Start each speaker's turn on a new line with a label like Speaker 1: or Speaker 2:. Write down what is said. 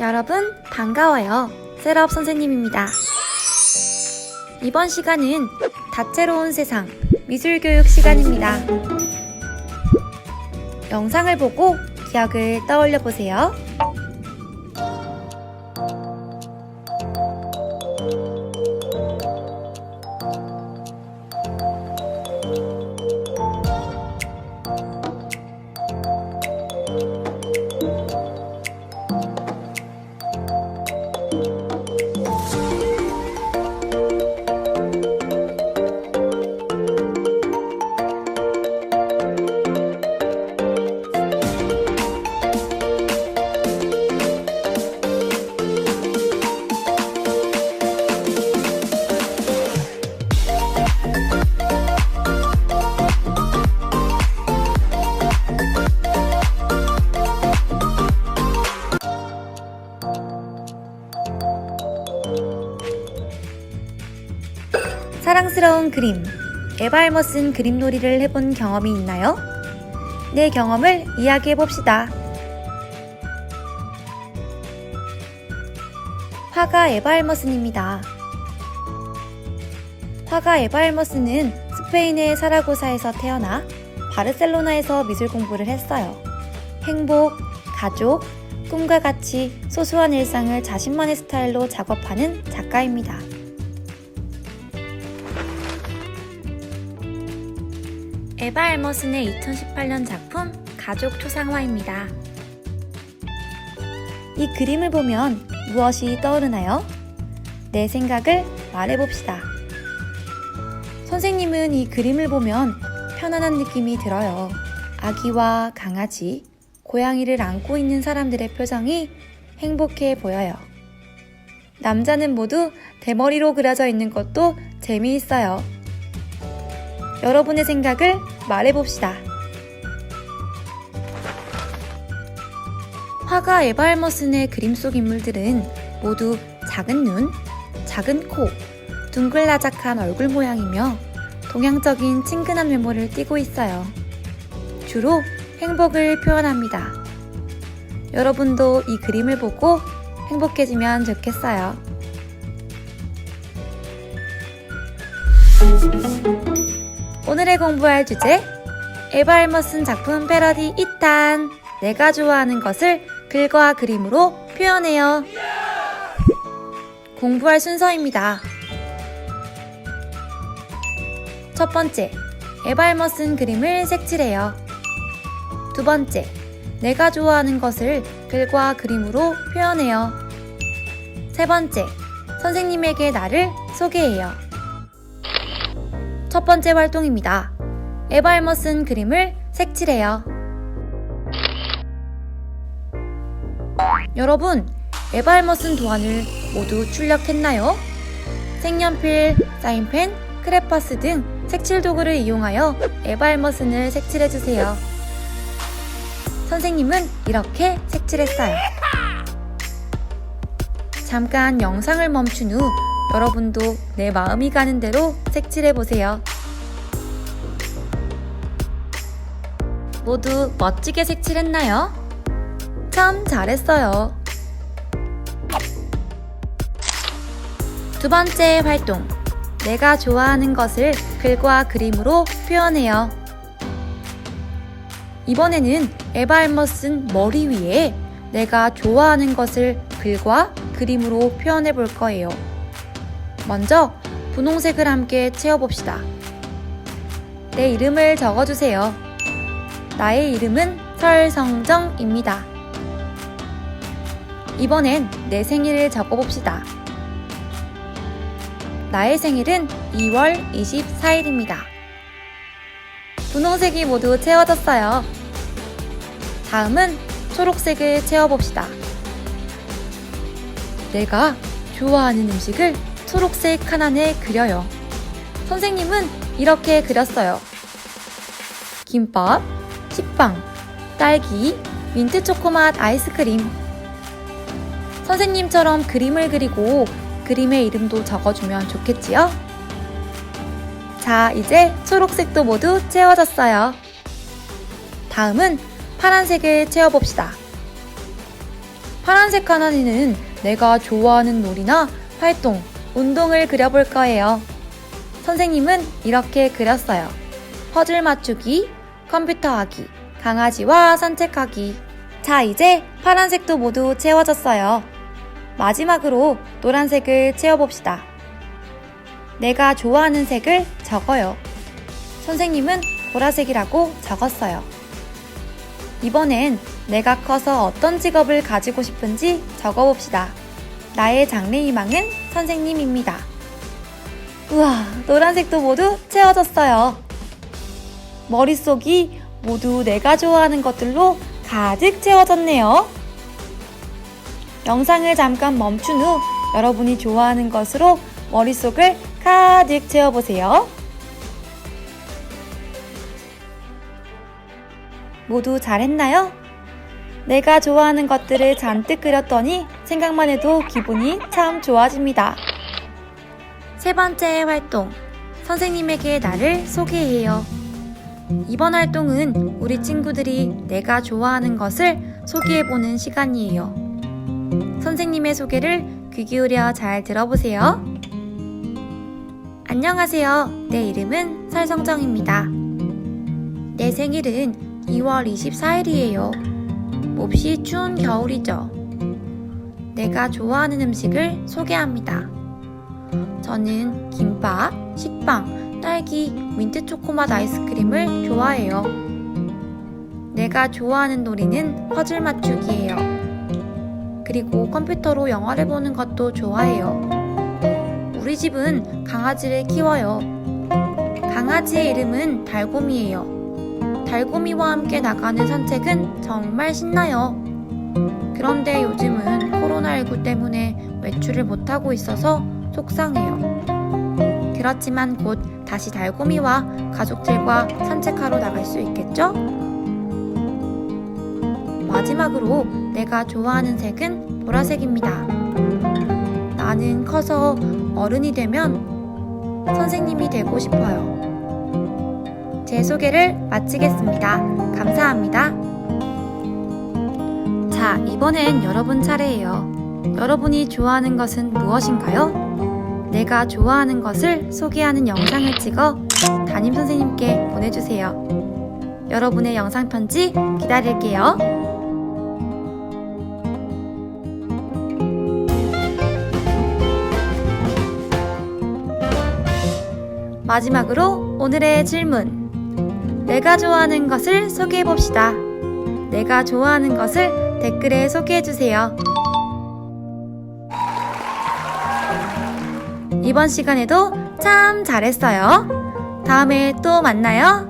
Speaker 1: 여러분, 반가워요. 셋업 선생님입니다. 이번 시간은 다채로운 세상 미술 교육 시간입니다. 영상을 보고 기억을 떠올려 보세요. thank you 사랑스러운 그림. 에바알머 쓴 그림놀이를 해본 경험이 있나요? 내 경험을 이야기해 봅시다. 화가 에바알머슨입니다. 화가 에바알머슨은 스페인의 사라고사에서 태어나 바르셀로나에서 미술 공부를 했어요. 행복, 가족, 꿈과 같이 소소한 일상을 자신만의 스타일로 작업하는 작가입니다. 에바 알머슨의 2018년 작품 가족 초상화입니다. 이 그림을 보면 무엇이 떠오르나요? 내 생각을 말해봅시다. 선생님은 이 그림을 보면 편안한 느낌이 들어요. 아기와 강아지, 고양이를 안고 있는 사람들의 표정이 행복해 보여요. 남자는 모두 대머리로 그려져 있는 것도 재미있어요. 여러분의 생각을 말해봅시다. 화가 에바알머슨의 그림 속 인물들은 모두 작은 눈, 작은 코, 둥글나작한 얼굴 모양이며 동양적인 친근한 외모를 띠고 있어요. 주로 행복을 표현합니다. 여러분도 이 그림을 보고 행복해지면 좋겠어요. 오늘의 공부할 주제 에바 알머슨 작품 패러디 2탄 내가 좋아하는 것을 글과 그림으로 표현해요. 공부할 순서입니다. 첫 번째 에바 알머슨 그림을 색칠해요. 두 번째 내가 좋아하는 것을 글과 그림으로 표현해요. 세 번째 선생님에게 나를 소개해요 첫 번째 활동입니다. 에바알머 쓴 그림을 색칠해요. 여러분, 에바알머 쓴 도안을 모두 출력했나요? 색연필, 사인펜, 크레파스 등 색칠 도구를 이용하여 에바알머슨을 색칠해주세요. 선생님은 이렇게 색칠했어요. 잠깐 영상을 멈춘 후 여러분도 내 마음이 가는 대로 색칠해 보세요. 모두 멋지게 색칠했나요? 참 잘했어요. 두 번째 활동. 내가 좋아하는 것을 글과 그림으로 표현해요. 이번에는 에바 알머슨 머리 위에 내가 좋아하는 것을 글과 그림으로 표현해 볼 거예요. 먼저 분홍색을 함께 채워봅시다. 내 이름을 적어주세요. 나의 이름은 설성정입니다. 이번엔 내 생일을 적어봅시다. 나의 생일은 2월 24일입니다. 분홍색이 모두 채워졌어요. 다음은 초록색을 채워봅시다. 내가 좋아하는 음식을 초록색 하나에 그려요. 선생님은 이렇게 그렸어요. 김밥, 식빵, 딸기, 민트 초코맛 아이스크림. 선생님처럼 그림을 그리고 그림의 이름도 적어주면 좋겠지요? 자, 이제 초록색도 모두 채워졌어요. 다음은 파란색을 채워봅시다. 파란색 하나니는 내가 좋아하는 놀이나 활동, 운동을 그려볼 거예요. 선생님은 이렇게 그렸어요. 퍼즐 맞추기, 컴퓨터 하기, 강아지와 산책하기. 자, 이제 파란색도 모두 채워졌어요. 마지막으로 노란색을 채워봅시다. 내가 좋아하는 색을 적어요. 선생님은 보라색이라고 적었어요. 이번엔 내가 커서 어떤 직업을 가지고 싶은지 적어봅시다. 나의 장래희망은 선생님입니다. 우와, 노란색도 모두 채워졌어요. 머릿속이 모두 내가 좋아하는 것들로 가득 채워졌네요. 영상을 잠깐 멈춘 후 여러분이 좋아하는 것으로 머릿속을 가득 채워보세요. 모두 잘했나요? 내가 좋아하는 것들을 잔뜩 그렸더니 생각만 해도 기분이 참 좋아집니다. 세 번째 활동. 선생님에게 나를 소개해요. 이번 활동은 우리 친구들이 내가 좋아하는 것을 소개해보는 시간이에요. 선생님의 소개를 귀 기울여 잘 들어보세요. 안녕하세요. 내 이름은 설성정입니다. 내 생일은 2월 24일이에요. 몹시 추운 겨울이죠. 내가 좋아하는 음식을 소개합니다. 저는 김밥, 식빵, 딸기, 민트 초코맛 아이스크림을 좋아해요. 내가 좋아하는 놀이는 퍼즐 맞추기예요. 그리고 컴퓨터로 영화를 보는 것도 좋아해요. 우리 집은 강아지를 키워요. 강아지의 이름은 달곰이에요. 달곰이와 함께 나가는 산책은 정말 신나요. 그런데 요즘은 코로나19 때문에 외출을 못하고 있어서 속상해요. 그렇지만 곧 다시 달곰이와 가족들과 산책하러 나갈 수 있겠죠? 마지막으로 내가 좋아하는 색은 보라색입니다. 나는 커서 어른이 되면 선생님이 되고 싶어요. 제 소개를 마치겠습니다. 감사합니다. 자, 이번엔 여러분 차례예요. 여러분이 좋아하는 것은 무엇인가요? 내가 좋아하는 것을 소개하는 영상을 찍어 담임 선생님께 보내주세요. 여러분의 영상 편지 기다릴게요. 마지막으로 오늘의 질문. 내가 좋아하는 것을 소개해 봅시다. 내가 좋아하는 것을 댓글에 소개해 주세요. 이번 시간에도 참 잘했어요. 다음에 또 만나요.